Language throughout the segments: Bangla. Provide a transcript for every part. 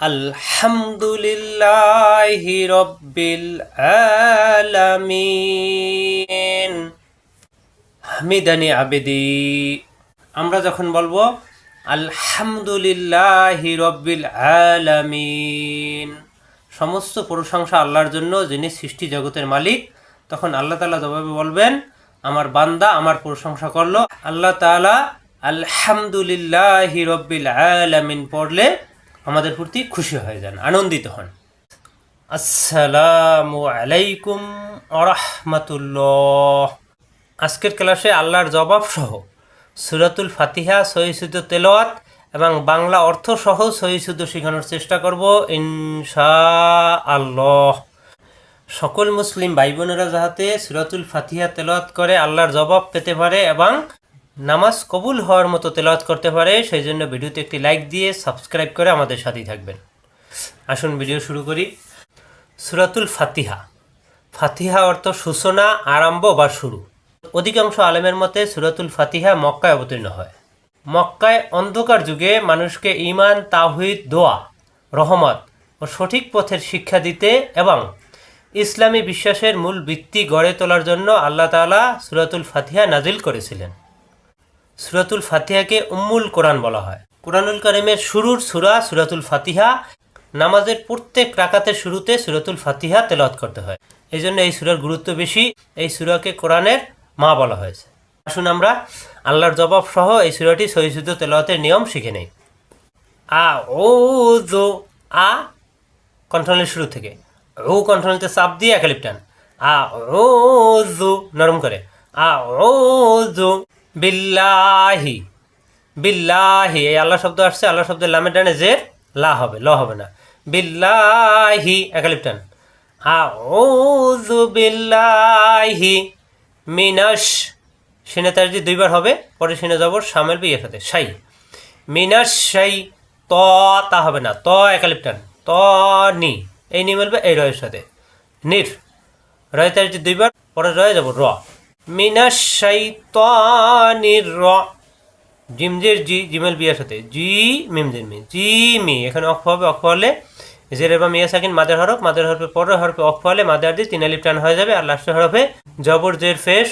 আলহামদুলিল্লাহি রব্বিল আলামিন। হামিদানি আবেদি। আমরা যখন বলব আলহামদুলিল্লাহি রব্বিল আলামিন, সমস্ত প্রশংসা আল্লাহর জন্য যিনি সৃষ্টি জগতের মালিক, তখন আল্লাহ তাআলা জবাবে বলবেন, আমার বান্দা আমার প্রশংসা করল। আল্লাহ তাআলা আলহামদুলিল্লাহি রব্বিল আলামিন পড়লে আমাদের প্রতি খুশি হয়ে যান, আনন্দিত হন। আসসালামু আলাইকুম আরহামাতুল্লাহ আজকের ক্লাসে আল্লাহর জবাব সহ সুরাতুল ফাতিহা সহিসুদ তেলাওয়াত এবং বাংলা অর্থ সহ সহিসুদ শেখানোর চেষ্টা করব ইনশা আল্লাহ সকল মুসলিম ভাই বোনেরা যাহাতে সুরাতুল ফাতিহা তেলাওয়াত করে, আল্লাহর জবাব পেতে পারে এবং নামাজ কবুল হওয়ার মতো তেলাওয়াত করতে পারে, সেই জন্য ভিডিওতে একটি লাইক দিয়ে সাবস্ক্রাইব করে আমাদের সাথেই থাকবেন। আসুন ভিডিও শুরু করি। সুরাতুল ফাতিহা। ফাতিহা অর্থ সূচনা, আরম্ভ বা শুরু। অধিকাংশ আলেমের মতে সুরাতুল ফাতিহা মক্কায় অবতীর্ণ হয়। মক্কায় অন্ধকার যুগে মানুষকে ইমান তাহিদ দোয়া, রহমত ও সঠিক পথের শিক্ষা দিতে এবং ইসলামী বিশ্বাসের মূল ভিত্তি গড়ে তোলার জন্য আল্লাহ তাআলা সুরাতুল ফাতিহা নাজিল করেছিলেন। সুরাতুল ফাতিহাকে উম্মুল কোরআন বলা হয়। কোরআনুল কারিমের শুরুর সুরা সুরাতুল ফাতিহা নামাজের প্রত্যেক রাকাতের শুরুতে সুরাতুল ফাতিহা তেলাওয়াত করতে হয়। এই জন্য এই সুরার গুরুত্ব বেশি, এই সুরাকে কোরআনের মা বলা হয়েছে। আসুন আমরা আল্লাহর জবাব সহ এই সুরাটি সহিশুদ্ধ তেলাওয়াতের নিয়ম শিখে নেই। আ ও জো আ কণ্ঠনের শুরু থেকে। ও কণ্ঠনিতে চাপ দিয়ে একালিপ টান। আ ও জো নরম করে। আ ও জো বিল্লাহি বিল্লাহি, এই আল্লাহ শব্দ আসছে আল্লাহ শব্দের লামের ডানে জের, লা হবে, ল হবে না। বিল্লাহি, একালিপ টান। আ ও জো বিল্লাহি মিনাস সিনে তার যে দুইবার হবে, পরে সিনে যাবর সামেল বিয়ে সাথে, সাই। মিনাস সাই, ত, তা হবে না, ত একালিপ্টান ত, নি, এই নি মিলবে এই রয়ের সাথে। নির, রয় তার যে দুইবার, পরে রয়ে যাব র। মিনাস সাই ত নির র জিমজের জি, জিমেল বিয়ার সাথে। জি, মিমজের মি জি, মি। এখানে অক্ষ হবে, অক্ষ হলে জের বা মিয়া সাকিন মাদের হরফ। মাদের হরফে পরের হরফে অক্ষ হলে মাদার দিয়ে তিন আলিফ টান হয়ে যাবে আর লাস্টের হরফে জবর জের ফেস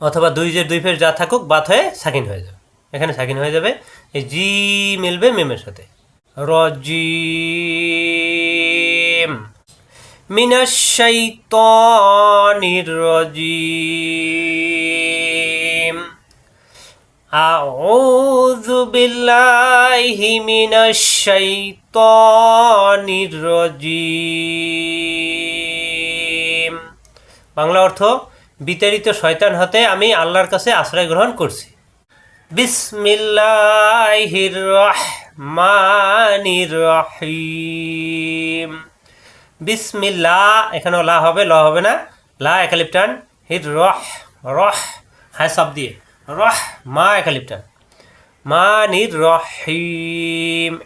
অথবা দুই জের দুই ফেস যা থাকুক, বাত হয়ে সাকিন হয়ে যাবে। এখানে সাকিন হয়ে যাবে। এই জি মিলবে মেমের সাথে। রজিম মিনাশ শাইতানির রজিম أعوذ بالله من الشيطان الرجيم বাংলা অর্থ বিতাড়িত শয়তান হতে আমি আল্লাহর কাছে আশ্রয় গ্রহণ করছি বিসমিল্লাহির রহমানির রহিম বিসমিল্লাহ, এখানেও লা হবে, ল হবে না। লা, একালিপটান হির রহ রহ, হায় সব দিয়ে। রহ, মা, একালিপটান। মা নির রহিম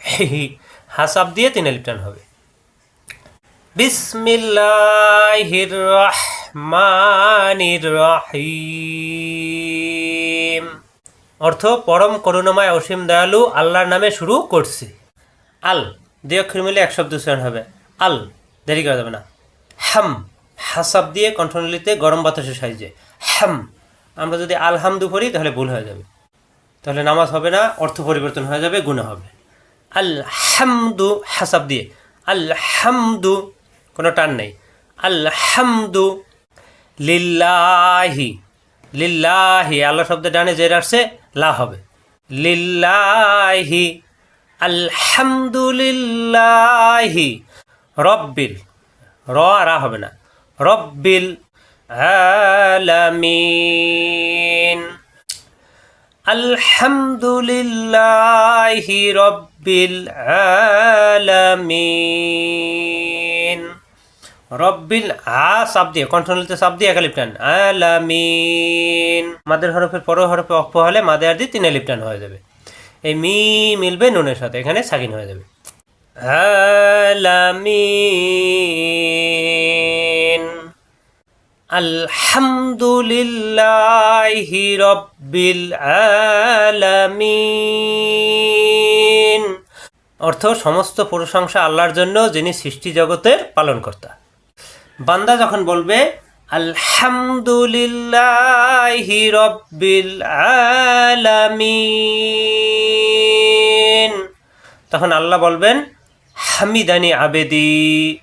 হাসাব দিয়ে তিন লিপটান হবে। বিসমিল্লাহির রহমানির রহিম। অর্থ, পরম করুণাময় অসীম দয়ালু আল্লাহর নামে শুরু করছি। আল দুই অক্ষর মিলে এক শব্দ হবে। আল। দেরি করা যাবে না। হাম, হাসাব দিয়ে কণ্ঠনলিতে গরম বাতাসের সাইজে। হাম, আমরা যদি আলহামদু পড়ি, তাহলে ভুল হয়ে যাবে। তাহলে নামাজ হবে না, অর্থ পরিবর্তন হয়ে যাবে গুণা হবে। আলহামদু, হাসাব দিয়ে। আলহামদু, কোনো টান নেই। আলহামদু, লিল্লাহি। লিল্লাহি, আল্লাহ শব্দের ডানে যে আসছে, লা হবে। লিল্লাহি। আলহামদুলিল্লাহি। রব্বিল, র রা হবে না। রব্বিল আলামিন। আলহামদুলিল্লাহি রব্বিল আলামিন। রব্বিল আ সাব দিয়ে কণ্ঠনলিতে সাব দিয়ে একা লিপটান আলামিন। মাদের হরফের পর হরফে অক্ষ হলে মাদে আর দিয়ে তিনে লিপটান হয়ে যাবে। এই মি মিলবে নুনের সাথে, এখানে সাকিন হয়ে যাবে। আলামিন। আলহামদুলিল্লাহি রব্বিল আলামিন। অর্থ, সমস্ত প্রশংসা আল্লাহর জন্য, যিনি সৃষ্টি জগতের পালনকর্তা। বান্দা যখন বলবে, আলহামদুলিল্লাহি রব্বিল আলামিন, তখন আল্লাহ বলবেন হামিদানি আবেদি।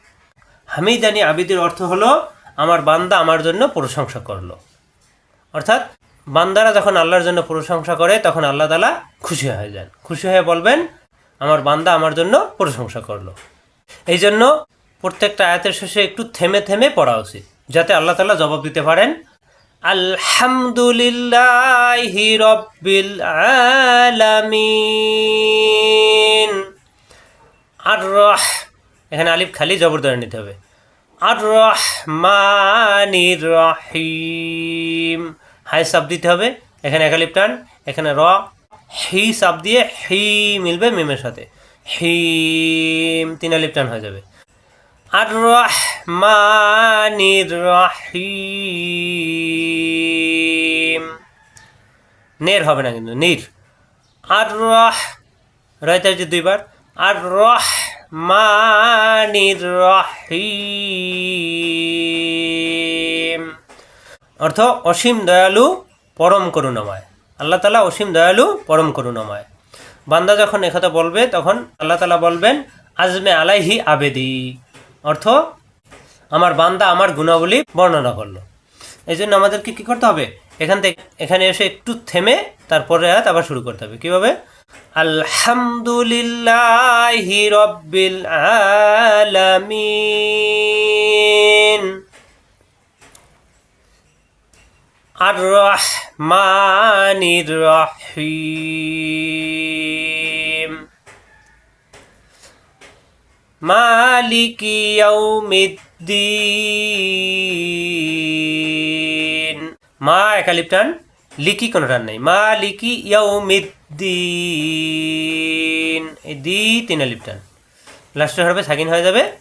হামিদানি আবেদির অর্থ হলো, আমার বান্দা আমার জন্য প্রশংসা করল। অর্থাৎ, বান্দারা যখন আল্লাহর জন্য প্রশংসা করে, তখন আল্লাহ তালা খুশি হয়ে যান। খুশি হয়ে বলবেন, আমার বান্দা আমার জন্য প্রশংসা করল। এই জন্য প্রত্যেকটা আয়াতের শেষে একটু থেমে থেমে পড়া উচিত, যাতে আল্লাহ তালা জবাব দিতে পারেন, আলহামদুলিল্লাহি রব্বিল আলামিন। আর রহ এখানে আলিফ খালি জবর ধরে নিতে হবে। আর রহমানির রহিম। হাই সাব দিতে হবে। এখানে একালিপ টান, এখানে র। হি সাব দিয়ে হি মিলবে মিমের সাথে। হিম, তিন আলিপ টান হয়ে যাবে। আর রহমানির রহিম। নের হবে না কিন্তু, নির। আর রহ রয়তে যে দুইবার। আর রহ অর্থ, অসীম দয়ালু পরম করুণাময়। আল্লাহ তালা অসীম দয়ালু পরম করুণাময়। বান্দা যখন একথা বলবে, তখন আল্লাহ তালা বলবেন, আজমে আলাইহি আবেদি। অর্থ, আমার বান্দা আমার গুণাবলী বর্ণনা করল। এই জন্য আমাদেরকে কী করতে হবে? এখান থেকে, এখানে এসে একটু থেমে তারপরে আবার শুরু করতে হবে। কীভাবে? আলহামদুলিল্লাহি রব্বিল আলামিন। আর রহমানির রহিম। মালিকি ইয়াউমিদ্দিন। মা একালিপ টান। লিকি কোনো টান নেই। মা লিকি ইয়াউমিদ্দিন। এই দি তিন আলিপ টান। লাস্টের সাকিন হয়ে যাবে।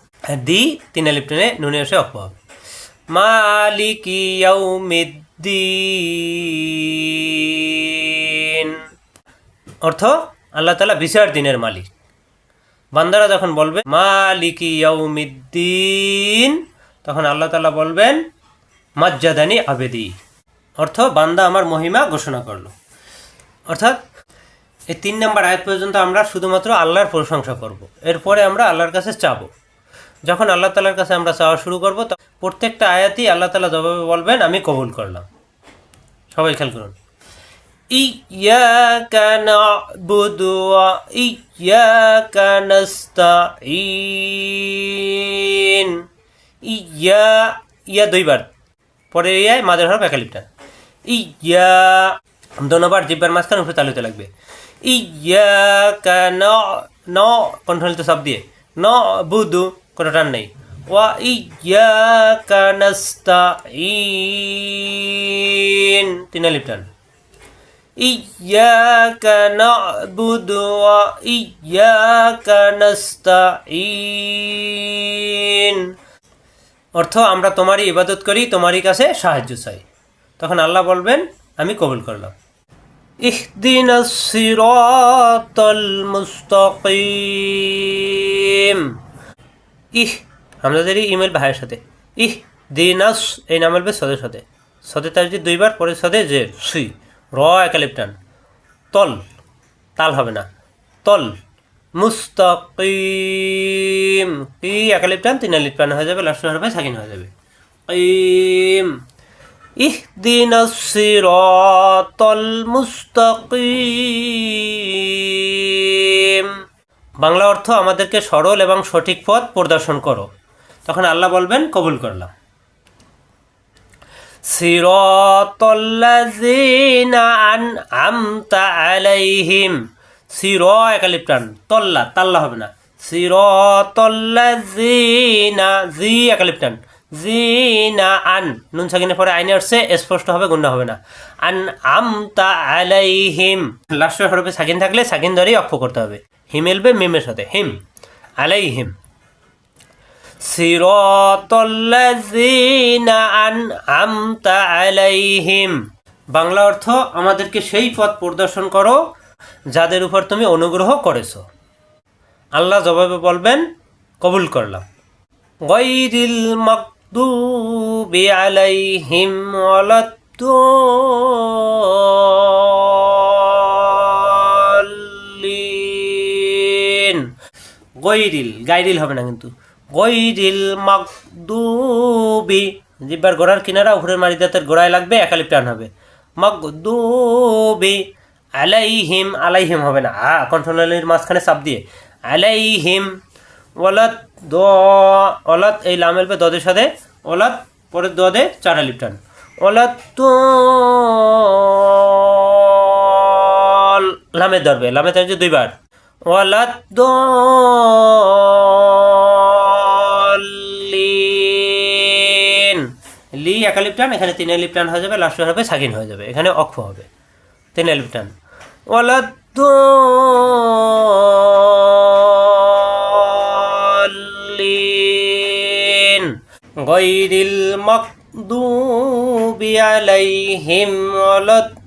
দি তিন আলিপ টানে নুনে এসে অপ হবে। মালিকি অর্থ, আল্লাহ তালা বিচার দিনের মালিক। বান্দারা যখন বলবে, মালিকি ইয়াউমিদ্দিন, তখন আল্লাহ তালা বলবেন, মাজ্জাদানি আবেদি। অর্থ বান্দা আমার মহিমা ঘোষণা করলো অর্থাৎ এই তিন নম্বর আয়াত পর্যন্ত আমরা শুধুমাত্র আল্লাহর প্রশংসা করব। এরপরে আমরা আল্লাহর কাছে চাবো যখন আল্লাহ তালার কাছে আমরা চাওয়া শুরু করব তো প্রত্যেকটা আয়াতই আল্লাহ তালা জবাবে বলবেন আমি কবুল করলাম সবাই খেয়াল করুন إياك نعبد وإياك نستعين ইয়া ইয়া দুইবার পরে ইয়ায় মাদের হরফ একালিপটা ইয়া দোনোবার জিব্বার মাঝখানে উপরে চালু হতে লাগবে ইয়া কান ন কণ্ঠলিত সব দিয়ে ন বুদু কোনো টান নেই ওয়া ইয়া কানাস্তাইন তিন আলিপ টান إياك نعبد وإياك نستعين অর্থ আমরা তোমারই ইবাদত করি তোমারই কাছে সাহায্য চাই তখন আল্লাহ বলবেন, আমি কবুল করলাম। ইহদিনা ইহ আমাদের ইমেল ভাইয়ের সাথে ইহ দিনাস এই নাম বলবে সদের সাথে। সদে তার যে দুইবার পরে সদে যে সুই র একালিপটান তল, তাল হবে না। তল, মুস্তাকিম। কি একালিপটান তিন আলিপটান হয়ে যাবে, লাস্ট হবে সাকিন হয়ে যাবে। কিম। ইহদিন সিরাতাল মুস্তাকিম বাংলা অর্থ আমাদেরকে সরল এবং সঠিক পথ প্রদর্শন করো। তখন আল্লাহ বলবেন, কবুল করলাম। সিরতল্লাযীনা আনআমতা আলাইহিম। সির একালিপটান তল্লা, তাল্লা হবে না। সিরতল্লাযীনা, জি একালিপটান জিনা আন। নুন সাকিনের পরে আইনে আসছে, স্পষ্ট হবে গুন্ডা হবে না। আন আমতা আলাইহিম। লাস্টের হরফে সাকিন থাকলে সাকিন ধরেই অক্ষ করতে হবে। হিমেলবে মিমের সাথে। হিম, আলাইহিম। সিরতল্লাযীনা আনআমতা আলাইহিম। বাংলা অর্থ, আমাদেরকে সেই পথ প্রদর্শন করো, যাদের উপর তুমি অনুগ্রহ করেছ। আল্লাহ জবাবে বলবেন, কবুল করলাম। গৈরিল মকদুবি আলাইহিম ওয়ালাদ্দুলিন গৈরিল গাইরিল হবে না কিন্তু। গৈরিল মকদুবি জিব্বার গোড়ার কিনারা উপরের দাঁতের গোড়ায় লাগবে, একালিপ টান হবে। মকদুবি আলাইহিম আলাইহিম হবে না। আ কণ্ঠনালীর মাঝখানে চাপ দিয়ে। আলাইহিম ওলাদ দ ওলাদ এই লামেল পে দদের সাথে ওলাদ পরের দদে চার আলিপ টান। ওলাদ তো লামে ধরবে লামে ধরছে দুইবার। ওলাদ দলিন লি একালিপ টান, এখানে তিন আলিপ টান হয়ে যাবে, লাস্ট হবে সাকিন হয়ে যাবে, এখানে অক্ষ হবে, তিন আলিপ টান। গৈরিল মকদুবি আলাইহিম ওয়ালাদ্দলিন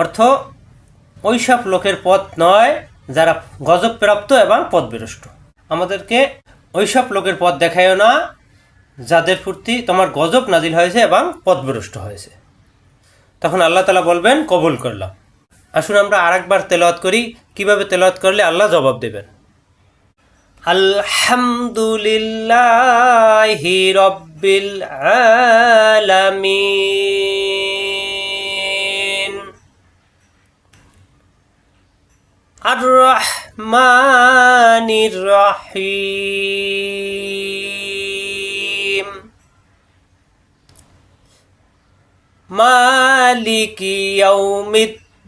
অর্থ, ওইসব লোকের পথ নয় যারা গজব প্রাপ্ত এবং পথবিরষ্ট আমাদেরকে ওইসব লোকের পথ দেখায়ও না যাদের প্রতি তোমার গজব নাজিল হয়েছে এবং পথবিরষ্ট হয়েছে। তখন আল্লাহ তালা বলবেন, কবুল করলাম। আসুন আমরা আরেকবার তেলাওয়াত করি। কীভাবে তেলাওয়াত করলে আল্লাহ জবাব দেবেন? আলহামদুলিল্লাহি রব্বিল আলামিন। আর রহমানির রহিম। মালিকি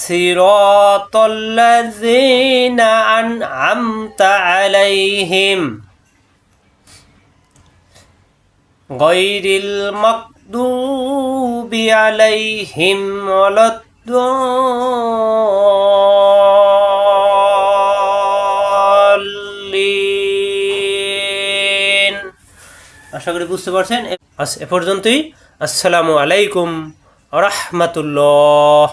صراط الذين أنعمت عليهم غير المغضوب عليهم ولا الضالين আশা করি বুঝতে পারছেন আজ এ পর্যন্তই আসসালামু আলাইকুম রহমতুল্লাহ